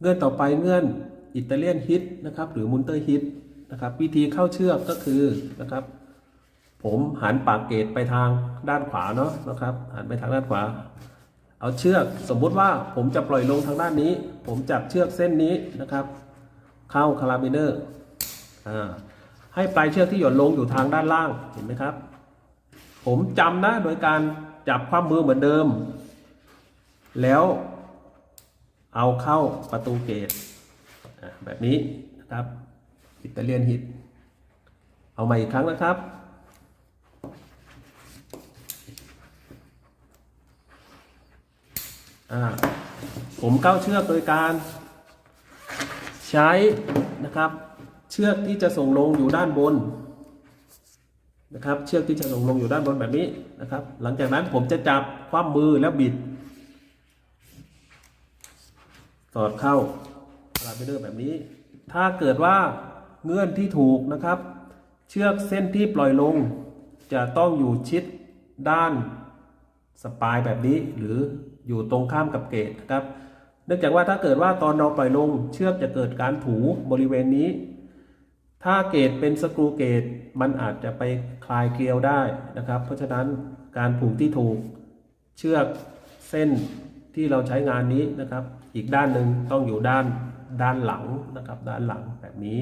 เงื่อนต่อไปเงื่อนอิตาเลียนฮิตนะครับหรือมุนเตอร์ฮิตนะครับวิธีเข้าเชือกก็คือนะครับ ผมหันปากเกตไปทางด้านขวาเนาะนะครับหันไปทางด้านขวา เอาเชือกสมมุติว่าผมจะปล่อยลงทางด้านนี้ ผมจับเชือกเส้นนี้นะครับ เข้าคาราบิเนอร์ให้ปลายเชือกที่หย่อนลงอยู่ทางด้านล่างเห็นไหมครับ ผมจำนะโดยการจับความมือเหมือนเดิม แล้ว เอาเข้าประตูเกตแบบนี้นะครับ อิตาเลียนฮิต เอาใหม่อีกครั้งนะครับ ผมเข้าเชือกโดยการ ใช้นะครับ เชือกที่จะส่งลงอยู่ด้านบนนะครับ เชือกที่จะส่งลงอยู่ด้านบนแบบนี้นะครับ หลังจากนั้นผมจะจับคว่ำมือแล้วบิด สอดเข้าคาราบิเนอร์แบบนี้ ถ้าเกิดว่าเงื่อนที่ถูกนะครับ เชือกเส้นที่ปล่อยลง จะต้องอยู่ชิดด้านสปายแบบนี้ หรืออยู่ตรงข้ามกับเกตนะครับ เนื่องจากว่าถ้าเกิดว่าตอนเราปล่อยลง เชือกจะเกิดการถูบริเวณนี้ ถ้าเกตเป็นสกรูเกตมันอาจจะไปคลายเกลียวได้นะครับ เพราะฉะนั้นการผูกที่ถูกเชือกเส้น ที่เราใช้งานนี้นะครับ อีกด้านหนึ่งต้องอยู่ด้านด้านหลังนะครับ ด้านหลังแบบนี้